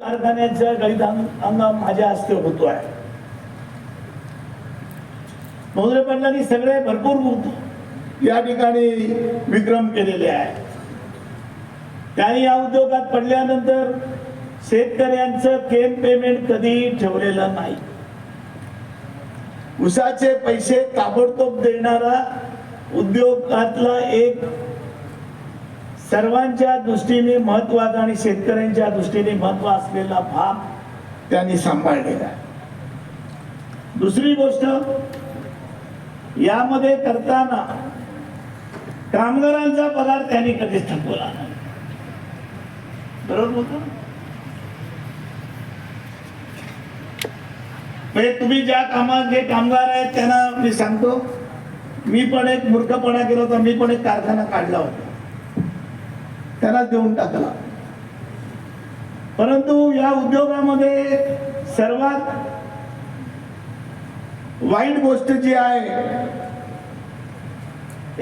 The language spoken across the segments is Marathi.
कारखान्याचा गणित हंगाम माझ्या हस्ते होतो आहे. मोदरे पाटलांनी सगळे भरपूर या ठिकाणी विक्रम केलेले आहे काही या उद्योगात पडल्यानंतर शेतकऱ्यांचं केम पेमेंट कधीही ठेवलेलं नाही. उसाचे पैसे ताबडतोब देणारा उद्योगातला एक सर्वांच्या दृष्टीने महत्त्वाचा आणि शेतकऱ्यांच्या दृष्टीने महत्त्व असलेला भाग त्यांनी सांभाळलेला आहे. दुसरी गोष्ट यामध्ये करताना कामगारांचा पगार त्यांनी कधीच थकवला नाही. बरोबर बोलतो म्हणजे तुम्ही ज्या कामात जे कामगार आहेत त्यांना मी सांगतो मी पण एक मूर्खपणा केला होता मी पण एक कारखाना काढला होता. त्याला देऊन टाकला. परंतु या उद्योगामध्ये सर्वात वाईट गोष्ट जी आहे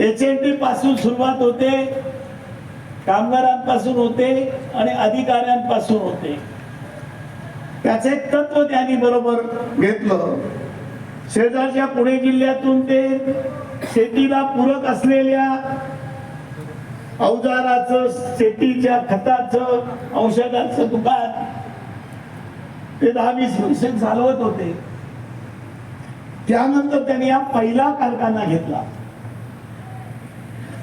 एच एन टी पासून सुरुवात होते कामगारांपासून होते आणि अधिकाऱ्यांपासून होते. त्याचे तत्व त्यांनी बरोबर घेतलं. शेजारच्या पुणे जिल्ह्यातून ते शेतीला पूरक असलेल्या अवजाराचं शेतीच्या खताचं औषधाचं दुकान ते दहा वीस वर्ष चालवत होते. त्यानंतर त्यांनी हा पहिला कारखाना घेतला.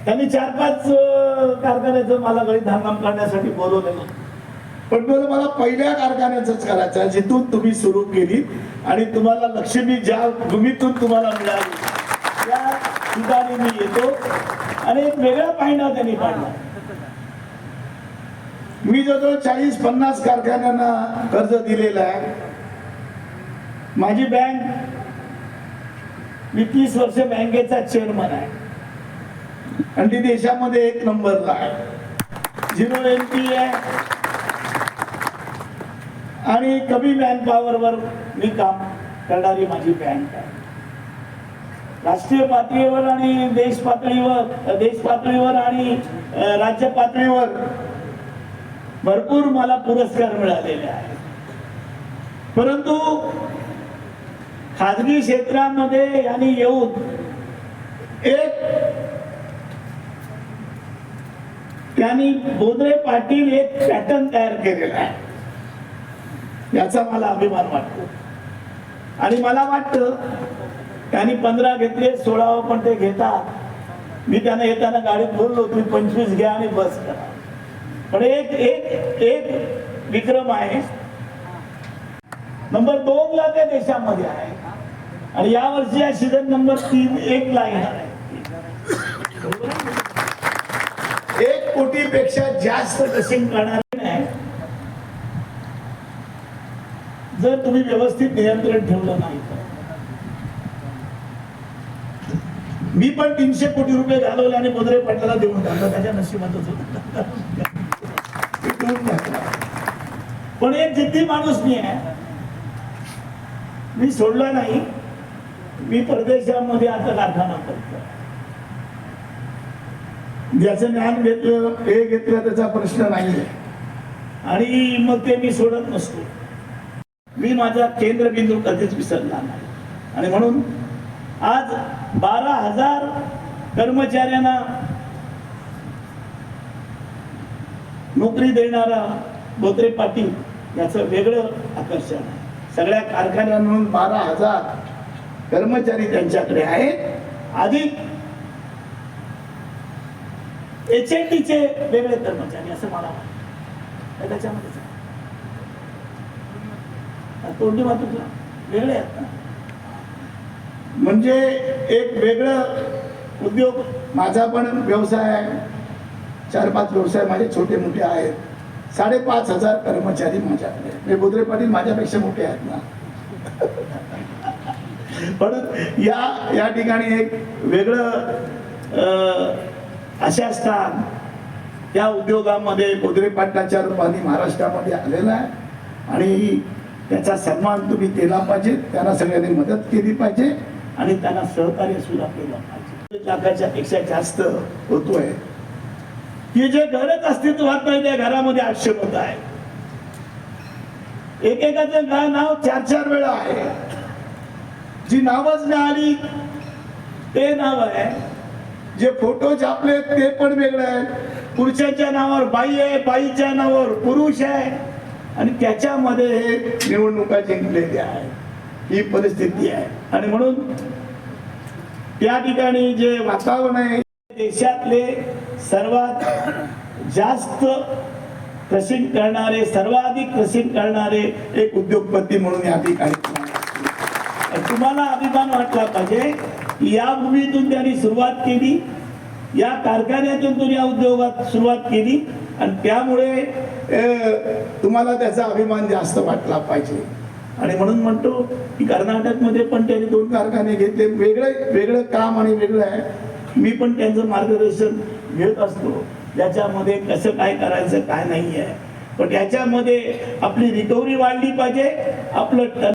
त्यांनी चार पाच कारखान्याचं मला गळीत हंगाम करण्यासाठी बोलवलेलं. पण बोल मला पहिल्या कारखान्याच करायचं आहे, जिथून तुम्ही सुरू केली आणि तुम्हाला लक्ष्मी ज्या भूमीतून तुम्हाला मिळाली त्या ठिकाणी मी येतो. आणि एक वेगळा पाहिणा त्यांनी पाडला. मी जवळजवळ चाळीस पन्नास कारखान्यांना कर्ज दिलेलं आहे. माझी बँक मी तीस वर्ष बँकेचा चेअरमन आहे. आणि ती देशामध्ये एक नंबरला आहे. झिरो एम पी आहे आणि कमी मॅन पॉवरवर मी काम करणारी माझी बँक आहे. राष्ट्रीय पातळीवर आणि देश पातळीवर देश पातळीवर आणि राज्य पातळीवर भरपूर मला पुरस्कार मिळालेले आहेत. परंतु खाजगी क्षेत्रामध्ये यांनी येऊन एक त्यांनी बोंद्रे पाटील एक पॅटर्न तयार केलेला आहे. याचा मला अभिमान वाटतो. आणि मला वाटतं त्यांनी पंधरा घेतले सोळावं पण ते घेतात. मी त्यांना येताना गाडीत बोललो तुम्ही पंचवीस घ्या आणि बस करा. पण एक एक एक विक्रम आहे. नंबर दोन ला ते देशामध्ये आहे. आणि या वर्षी या सीझन नंबर तीन एक ला येणार आहे. कोटीपेक्षा जास्त टेस्टिंग करणार नाही. जर तुम्ही व्यवस्थित नियंत्रण ठेवलं नाही तर. मी पण तीनशे कोटी रुपये घालवले आणि मुद्रे पाटलाला देऊन टाकलं. त्याच्या नशिबातच होत. पण एक जिद्दी माणूस मी आहे. मी सोडला नाही. मी परदेशामध्ये आता कारखाना करतो ज्याचं ज्ञान घेतलं हे घेतलं त्याचा प्रश्न नाही आणि मग ते मी सोडत नसतो. मी माझा केंद्रबिंदू कधीच विसरला नाही. आणि म्हणून आज बारा हजार कर्मचाऱ्यांना नोकरी देणारा बोत्रे पाटील याचं वेगळं आकर्षण आहे. सगळ्या कारखान्यांमधून बारा हजार कर्मचारी त्यांच्याकडे आहेत. अधिक एच एन टीचे वेगळे कर्मचारी असं मला वाटतं. त्याच्यामध्येच तोंडी मातुकला वेगळे आहेत ना. म्हणजे एक वेगळं उद्योग माझा पण व्यवसाय आहे. चार पाच व्यवसाय माझे छोटे मोठे आहेत. साडेपाच हजार कर्मचारी माझ्याकडे आहेत. म्हणजे पाटील माझ्यापेक्षा मोठे आहेत ना. पण या या ठिकाणी एक वेगळं असे अशा स्थान त्या उद्योगामध्ये गोदरे पाटलाच्या रूपाने महाराष्ट्रामध्ये आलेला आहे. आणि त्याचा सन्मान तुम्ही केला पाहिजे. त्यांना सगळ्यांनी मदत केली पाहिजे. आणि त्यांना सहकार्य सुद्धा केलं पाहिजे. लाखाच्या पेक्षा जास्त होतोय. की जे घरच अस्तित्वात नाही त्या घरामध्ये आक्षेपत आहे. एकेकाचं गा- नाव चार चार वेळा आहे. जी नावच नाही आली ते नाव आहे जे फोटो छापले ते पण वेगळं आहे पुरुषाच्या नावावर बाई आहे बाईच्या नावावर पुरुष आहे. आणि त्याच्यामध्ये हे निवडणुका जिंकलेल्या आहे ही परिस्थिती आहे. आणि म्हणून त्या ठिकाणी जे वातावरण आहे देशातले सर्वात जास्त क्रशिंग करणारे सर्वाधिक क्रशिंग करणारे एक उद्योगपती म्हणून या ठिकाणी. तुम्हाला अभिमान वाटला पाहिजे. या भूमीतून त्यांनी सुरुवात केली. या कारखान्यातून तुम्ही या उद्योगात सुरुवात केली. आणि त्यामुळे तुम्हाला त्याचा अभिमान जास्त वाटला पाहिजे. आणि म्हणून म्हणतो की कर्नाटकमध्ये पण त्यांनी दोन कारखाने घेतले. वेगळं वेगळं काम आणि वेगळं आहे. मी पण त्यांचं मार्गदर्शन घेत असतो. ज्याच्यामध्ये कसं काय करायचं काय नाही आहे पण याच्यामध्ये आपली रिकव्हरी वाढली पाहिजे. आपलं